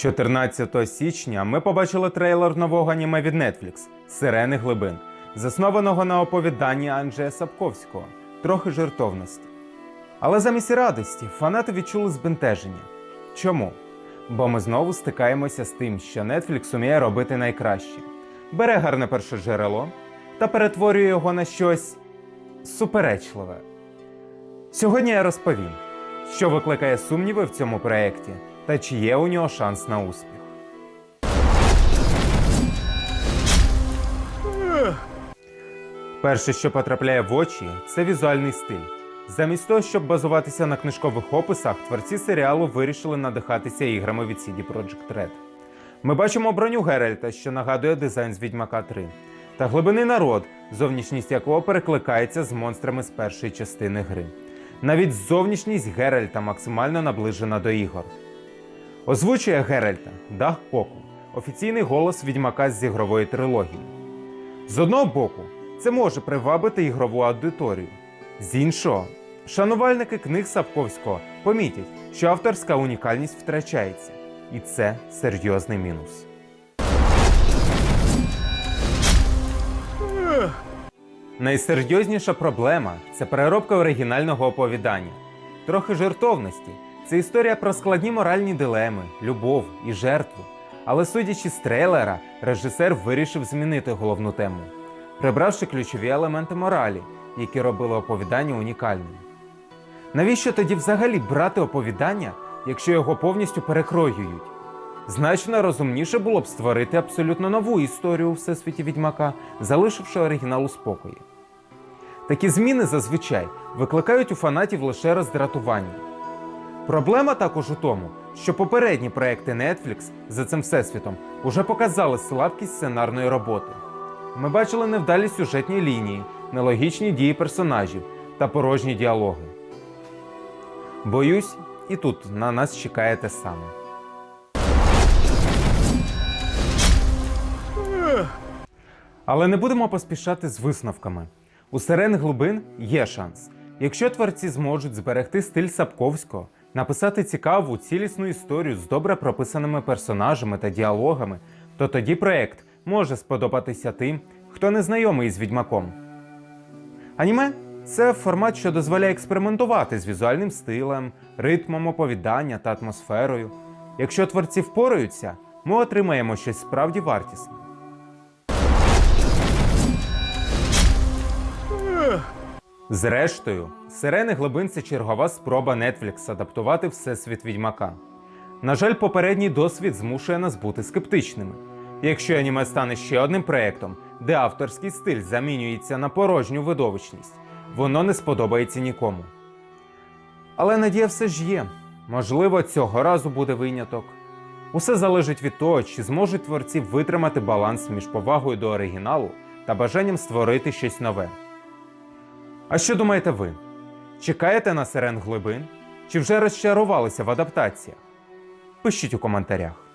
14 січня ми побачили трейлер нового аніме від Netflix Сирени глибин, заснованого на оповіданні Анджея Сапковського, трохи жартовності. Але замість радості фанати відчули збентеження. Чому? Бо ми знову стикаємося з тим, що Netflix уміє робити найкраще: бере гарне перше джерело та перетворює його на щось суперечливе. Сьогодні я розповім, що викликає сумніви в цьому проєкті та чи є у нього шанс на успіх. Перше, що потрапляє в очі, це візуальний стиль. Замість того, щоб базуватися на книжкових описах, творці серіалу вирішили надихатися іграми від CD Projekt Red. Ми бачимо броню Геральта, що нагадує дизайн з Відьмака 3, та глибинний народ, зовнішність якого перекликається з монстрами з першої частини гри. Навіть зовнішність Геральта максимально наближена до ігор. Озвучує Геральта Дах Коку, офіційний голос відьмака з ігрової трилогії. З одного боку, це може привабити ігрову аудиторію. З іншого, шанувальники книг Сапковського помітять, що авторська унікальність втрачається, і це серйозний мінус. Найсерйозніша проблема це переробка оригінального оповідання. Трохи жартовності. Це історія про складні моральні дилеми, любов і жертву. Але судячи з трейлера, режисер вирішив змінити головну тему, прибравши ключові елементи моралі, які робили оповідання унікальним. Навіщо тоді взагалі брати оповідання, якщо його повністю перекроюють? Значно розумніше було б створити абсолютно нову історію у всесвіті відьмака, залишивши оригінал у спокої. Такі зміни зазвичай викликають у фанатів лише роздратування. Проблема також у тому, що попередні проекти Netflix за цим всесвітом уже показали слабкість сценарної роботи. Ми бачили невдалі сюжетні лінії, нелогічні дії персонажів та порожні діалоги. Боюсь, і тут на нас чекає те саме. Але не будемо поспішати з висновками. У сирен глибин є шанс. Якщо творці зможуть зберегти стиль Сапковського, написати цікаву, цілісну історію з добре прописаними персонажами та діалогами, то тоді проект може сподобатися тим, хто не знайомий з відьмаком. Аніме це формат, що дозволяє експериментувати з візуальним стилем, ритмом оповідання та атмосферою. Якщо творці впораються, ми отримаємо щось справді вартісне. Зрештою, сирени глибин це чергова спроба Netflix адаптувати всесвіт відьмака. На жаль, попередній досвід змушує нас бути скептичними. Якщо аніме стане ще одним проєктом, де авторський стиль замінюється на порожню видовищність, воно не сподобається нікому. Але надія все ж є. Можливо, цього разу буде виняток. Усе залежить від того, чи зможуть творці витримати баланс між повагою до оригіналу та бажанням створити щось нове. А що думаєте ви? Чекаєте на сирен глибин? Чи вже розчарувалися в адаптаціях? Пишіть у коментарях.